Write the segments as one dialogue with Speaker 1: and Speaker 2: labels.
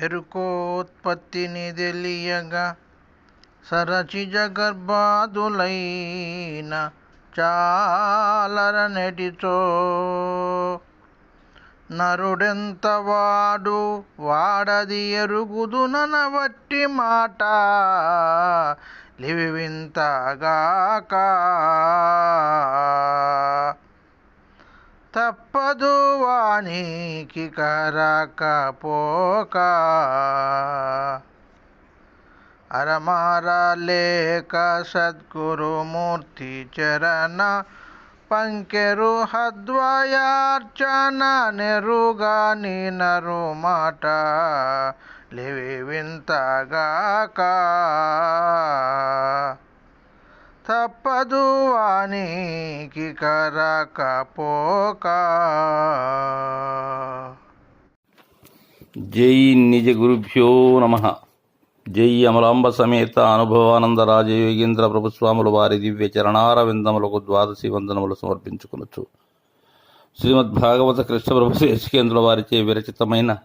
Speaker 1: ఎరుకోత్పత్తిని తెలియగా సరసిజ గర్భాదులైన చాలరనెటితో నరుడెంత వాడు వాడది ఎరుగుదునన వట్టి మాట లివి వింతగాక తప్పదు కరకపోక అరమారలేక సద్గురుమూర్తి చరణ పంకెరు హద్వయార్చన నెరుగా నరు మాట లివి వింతగాక. తప్పదు వానికి కరకపోక.
Speaker 2: జై నిజ గురుభ్యో నమ. జై అమలాంబ సమేత అనుభవానంద రాజయోగేంద్ర ప్రభుస్వాముల వారి దివ్య చరణారవిందములకు ద్వాదశి వందనములు సమర్పించుకునొచ్చు శ్రీమద్ భాగవత కృష్ణప్రభు శేషికేంద్రుల వారిచే విరచితమైన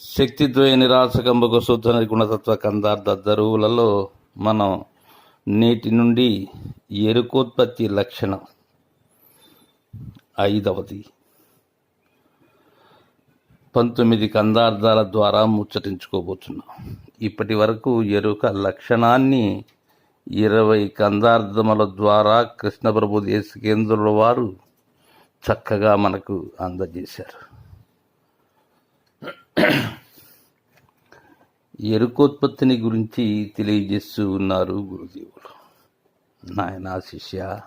Speaker 2: శక్తిద్వయ నిరాశకంబకు శుద్ధ గుణతత్వ కందార్థ దరువులలో మనం నేటి నుండి ఎరుకోత్పత్తి లక్షణం. ఐదవది. పంతొమ్మిది కందార్థాల ద్వారా ముచ్చటించుకోబోతున్నాం. ఇప్పటి వరకు ఎరుక లక్షణాన్ని ఇరవై కందార్థముల ద్వారా కృష్ణప్రభు దేశకేంద్రుల వారు చక్కగా మనకు అందజేశారు. ఎరుకోత్పత్తిని గురించి తెలియజేస్తూ ఉన్నారు గురుదేవులు. నాయనా శిష్య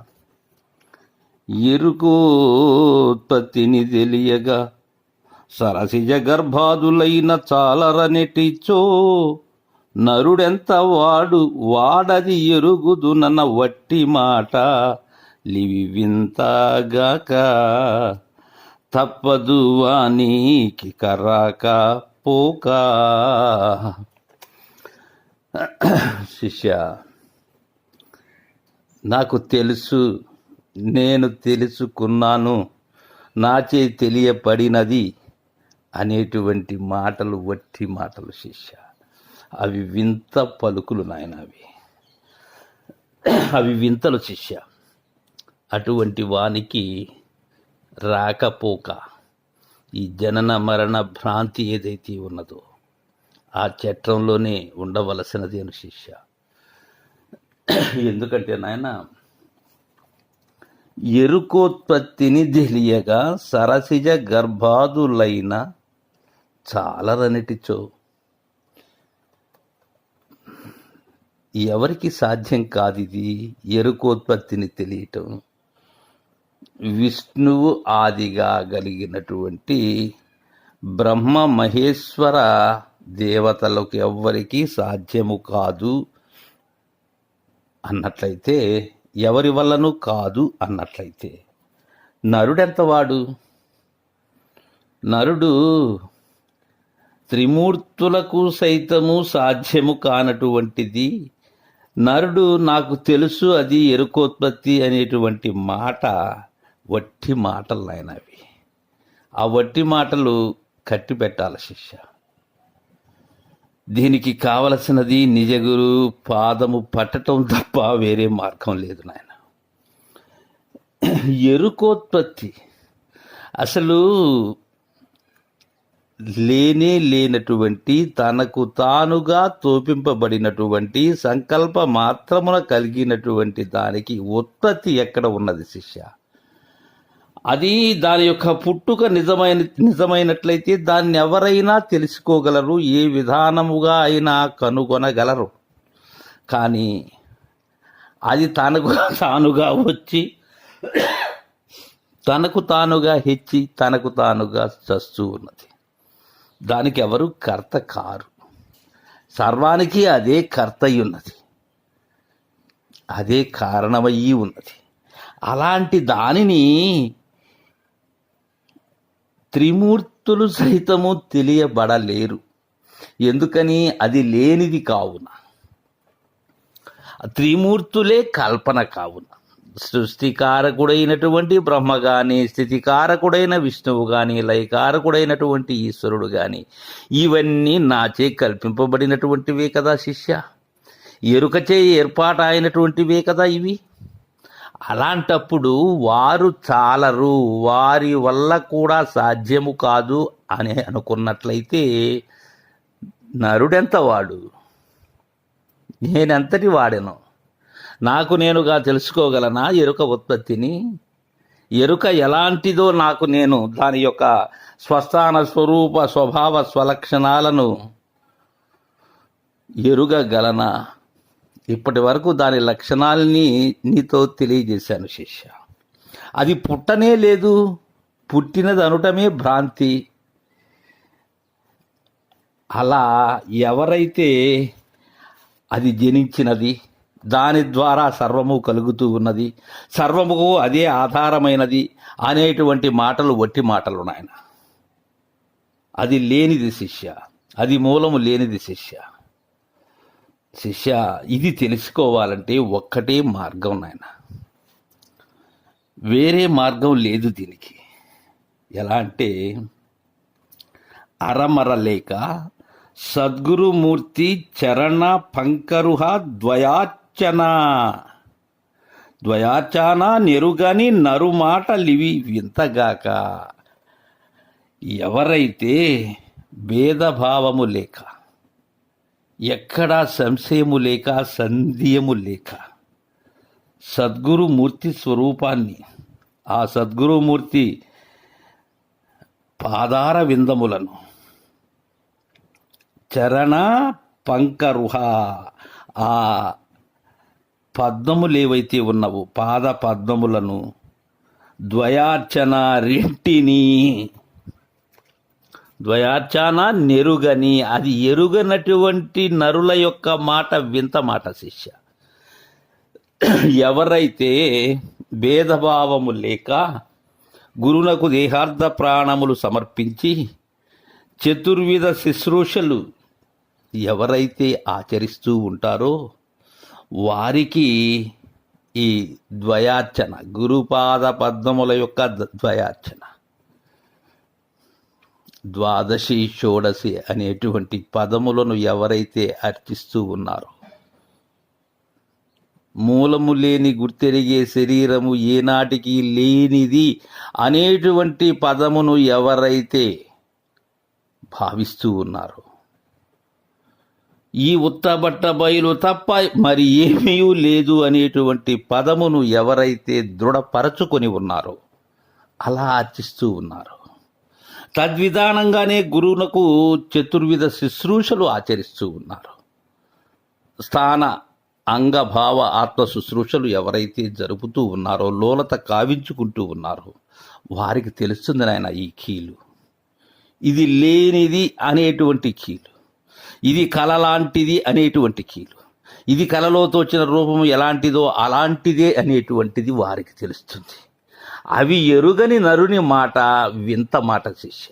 Speaker 2: ఎరుకోత్పత్తిని తెలియగా సరసిజ గర్భాదులైన చాలరనెటిచో నరుడెంత వాడు వాడది ఎరుగుదునన్న వట్టి మాట లివి వింతగాక తప్పదు వానికి కరాక పోక. శిష్య నాకు తెలుసు నేను తెలుసుకున్నాను నాచే తెలియబడినది అనేటువంటి మాటలు వట్టి మాటలు శిష్య. అవి వింత పలుకులు నాయన అవి. అవి వింతలు శిష్య. అటువంటి వానికి రాకపోక. ఈ జనన మరణ భ్రాంతి ఏదైతే ఉన్నదో ఆ చట్రంలోనే ఉండవలసినది అని శిష్య. ఎందుకంటే నాయన ఎరుకోత్పత్తిని తెలియగా సరసిజ గర్భాదులైన చాలరనిటిచో ఎవరికి సాధ్యం కాదు ఇది ఎరుకోత్పత్తిని తెలియటం? విష్ణువు ఆదిగా కలిగినటువంటి బ్రహ్మ మహేశ్వర దేవతలకు ఎవ్వరికీ సాధ్యము కాదు అన్నట్లయితే ఎవరి వల్లనూ కాదు అన్నట్లయితే. నరుడెంతవాడు? నరుడు త్రిమూర్తులకు సైతము సాధ్యము కానటువంటిది. నరుడు నాకు తెలుసు అది ఎరుకోత్పత్తి అనేటువంటి మాట వట్టి మాటలు నాయనవి ఆ వట్టి మాటలు కట్టి పెట్టాలి శిష్య. దీనికి కావలసినది నిజగురు పాదము పట్టటం తప్ప వేరే మార్గం లేదు నాయన. ఎరుకోత్పత్తి అసలు లేనే లేనటువంటి తనకు తానుగా తోపింపబడినటువంటి సంకల్ప మాత్రమున కలిగినటువంటి దానికి ఉత్పత్తి ఎక్కడ ఉన్నది శిష్య? అది దాని యొక్క పుట్టుక నిజమైన నిజమైనట్లయితే దాన్ని ఎవరైనా తెలుసుకోగలరు ఏ విధానముగా అయినా కనుగొనగలరు. కానీ అది తనకు తానుగా వచ్చి తనకు తానుగా హెచ్చి తనకు తానుగా చస్తూ ఉన్నది. దానికి ఎవరు కర్త కారు. సర్వానికి అదే కర్త అయి ఉన్నది. అదే కారణమయ్యి ఉన్నది. అలాంటి దానిని త్రిమూర్తులు సైతము తెలియబడలేరు. ఎందుకని? అది లేనిది కావున. త్రిమూర్తులే కల్పన కావున. సృష్టికారకుడైనటువంటి బ్రహ్మ కానీ స్థితికారకుడైన విష్ణువు కానీ లయకారకుడైనటువంటి ఈశ్వరుడు కానీ ఇవన్నీ నాచే కల్పింపబడినటువంటివే కదా శిష్య. ఎరుకచే ఏర్పాటైనటువంటివే కదా ఇవి. అలాంటప్పుడు వారు చాలరు వారి వల్ల కూడా సాధ్యము కాదు అని అనుకున్నట్లయితే నరుడెంత వాడు నేనెంతటి వాడెను? నాకు నేనుగా తెలుసుకోగలనా ఎరుక ఉత్పత్తిని? ఎరుక ఎలాంటిదో నాకు నేను దాని యొక్క స్వస్థాన స్వరూప స్వభావ స్వలక్షణాలను ఎరుగగలనా? ఇప్పటి వరకు దాని లక్షణాలని నీతో తెలియజేశాను శిష్య. అది పుట్టనే లేదు. పుట్టినది అనటమే భ్రాంతి. అలా ఎవరైతే అది జనించినది దాని ద్వారా సర్వము కలుగుతూ ఉన్నది సర్వముకు అదే ఆధారమైనది అనేటువంటి మాటలు వట్టి మాటలు నాయన. అది లేనిది శిష్య. అది మూలము లేనిది శిష్య. శిష్య ఇది తెలుసుకోవాలంటే ఒక్కటే మార్గం నాయన. వేరే మార్గం లేదు దీనికి. ఎలా అంటే అరమర లేక సద్గురుమూర్తి చరణ పంకరుహ ద్వయార్చన. ద్వయాచాన నెరుగని నరుమాటలివి వింతగాక. ఎవరైతే భేదభావము లేక ఎక్కడా సంశయము లేక సందేయము లేక. సద్గురుమూర్తి స్వరూపాన్ని ఆ సద్గురుమూర్తి పాదార విందములను చరణ పంకరుహ ఆ పద్మములు ఏవైతే ఉన్నవో పాద పద్మములను ద్వయార్చన రెంటిని ద్వయార్చన నెరుగని అది ఎరుగనటువంటి నరుల యొక్క మాట వింత మాట శిష్య. ఎవరైతే భేదభావము లేక గురునకు దేహార్థ ప్రాణములు సమర్పించి చతుర్విధ శుశ్రూషలు ఎవరైతే ఆచరిస్తూ ఉంటారో వారికి ఈ ద్వయార్చన గురుపాద పద్మముల యొక్క ద్వయార్చన. ద్వాదశి షోడశి అనేటువంటి పదములను ఎవరైతే అర్చిస్తూ ఉన్నారో మూలము లేని గుర్తెరిగే శరీరము ఏనాటికి లేనిది అనేటువంటి పదమును ఎవరైతే భావిస్తూ ఉన్నారో ఈ ఉత్తబట్ట బయలు తప్ప మరి ఏమీ లేదు అనేటువంటి పదమును ఎవరైతే దృఢపరచుకొని ఉన్నారో అలా అర్చిస్తూ ఉన్నారు తద్విధానంగానే గురువునకు చతుర్విధ శుశ్రూషలు ఆచరిస్తూ ఉన్నారు. స్థాన అంగభావ ఆత్మ శుశ్రూషలు ఎవరైతే జరుపుతూ ఉన్నారో లోలత కావించుకుంటూ ఉన్నారో వారికి తెలుస్తుంది నాయన ఈ కీలు. ఇది లేనిది అనేటువంటి కీలు. ఇది కళ లాంటిది అనేటువంటి కీలు. ఇది కళలో తోచిన రూపం ఎలాంటిదో అలాంటిదే అనేటువంటిది వారికి తెలుస్తుంది. అవి ఎరుగని నరుని మాట వింత మాట శిష్య.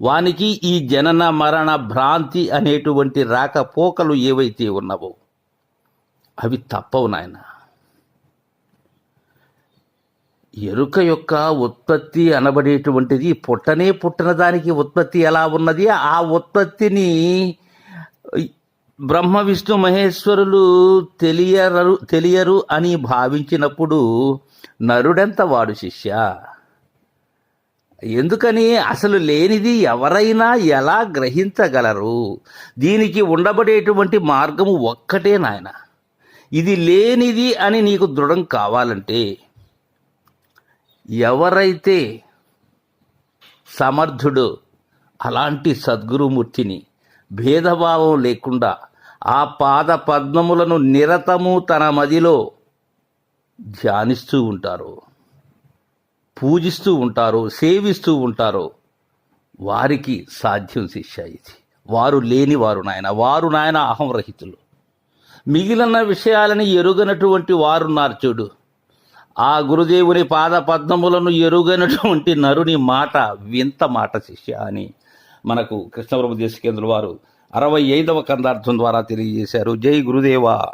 Speaker 2: వానికి ఈ జనన మరణ భ్రాంతి అనేటువంటి రాకపోకలు ఏవైతే ఉన్నవో అవి తప్పవు నాయన. ఎరుక యొక్క ఉత్పత్తి అనబడేటువంటిది పుట్టనే పుట్టిన దానికి ఉత్పత్తి ఎలా ఉన్నది? ఆ ఉత్పత్తిని బ్రహ్మ విష్ణు మహేశ్వరులు తెలియరు తెలియరు అని భావించినప్పుడు నరుడెంత వాడు శిష్య? ఎందుకని అసలు లేనిది ఎవరైనా ఎలా గ్రహించగలరు? దీనికి ఉండబడేటువంటి మార్గము ఒక్కటే నాయన. ఇది లేనిది అని నీకు దృఢం కావాలంటే ఎవరైతే సమర్థుడు అలాంటి సద్గురుమూర్తిని భేదభావం లేకుండా ఆ పాద పద్మములను నిరతము తన మదిలో ధ్యానిస్తూ ఉంటారు పూజిస్తూ ఉంటారు సేవిస్తూ ఉంటారు. వారికి సాధ్యం శిష్య ఇది. వారు లేని వారు నాయన వారు నాయన అహంరహితులు. మిగిలిన విషయాలని ఎరుగనటువంటి వారున్నారు చూడు. ఆ గురుదేవుని పాద పద్మములను ఎరుగనటువంటి నరుని మాట వింత మాట శిష్య అని మనకు కృష్ణప్రభు దేశకేంద్రుల వారు అరవై ఐదవ కందార్థం ద్వారా తెలియజేశారు. జై గురుదేవా.